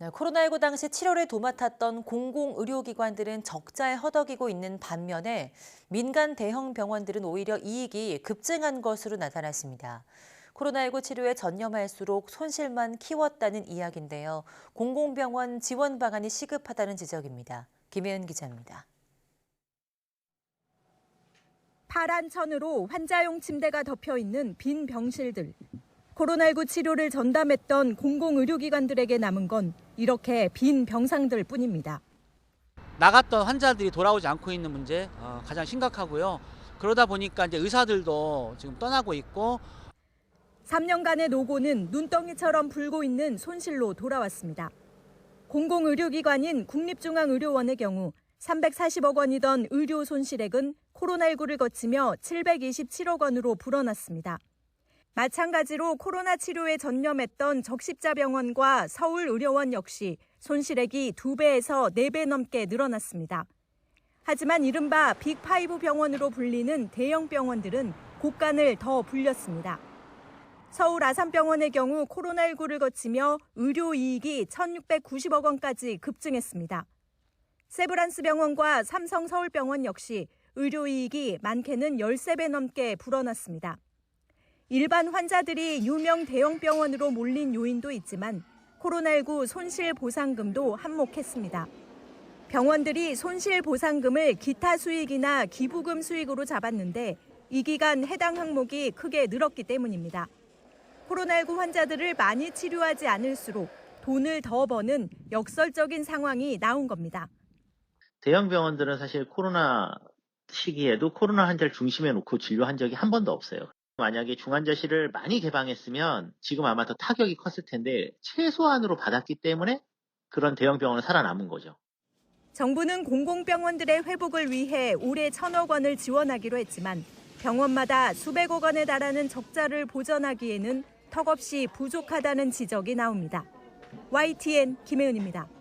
네, 코로나19 당시 치료를 도맡았던 공공의료기관들은 적자에 허덕이고 있는 반면에 민간 대형 병원들은 오히려 이익이 급증한 것으로 나타났습니다. 코로나19 치료에 전념할수록 손실만 키웠다는 이야기인데요. 공공병원 지원 방안이 시급하다는 지적입니다. 김혜은 기자입니다. 파란 천으로 환자용 침대가 덮여 있는 빈 병실들. 코로나19 치료를 전담했던 공공의료기관들에게 남은 건 이렇게 빈 병상들 뿐입니다. 나갔던 환자들이 돌아오지 않고 있는 문제 어, 가장 심각하고요. 그러다 보니까 이제 의사들도 지금 떠나고 있고 3년간의 노고는 눈덩이처럼 불고 있는 손실로 돌아왔습니다. 공공의료기관인 국립중앙의료원의 경우 340억 원이던 의료 손실액은 코로나19를 거치며 727억 원으로 불어났습니다. 마찬가지로 코로나 치료에 전념했던 적십자 병원과 서울의료원 역시 손실액이 2배에서 4배 넘게 늘어났습니다. 하지만 이른바 빅5 병원으로 불리는 대형 병원들은 곳간을 더 불렸습니다. 서울 아산병원의 경우 코로나19를 거치며 의료 이익이 1,690억 원까지 급증했습니다. 세브란스 병원과 삼성 서울병원 역시 의료 이익이 많게는 13배 넘게 불어났습니다. 일반 환자들이 유명 대형 병원으로 몰린 요인도 있지만 코로나19 손실 보상금도 한몫했습니다. 병원들이 손실 보상금을 기타 수익이나 기부금 수익으로 잡았는데 이 기간 해당 항목이 크게 늘었기 때문입니다. 코로나19 환자들을 많이 치료하지 않을수록 돈을 더 버는 역설적인 상황이 나온 겁니다. 대형 병원들은 사실 코로나 시기에도 코로나 환자를 중심에 놓고 진료한 적이 한 번도 없어요. 만약에 중환자실을 많이 개방했으면 지금 아마 더 타격이 컸을 텐데 최소한으로 받았기 때문에 그런 대형 병원은 살아남은 거죠. 정부는 공공병원들의 회복을 위해 올해 천억 원을 지원하기로 했지만 병원마다 수백억 원에 달하는 적자를 보전하기에는 턱없이 부족하다는 지적이 나옵니다. YTN 김혜은입니다.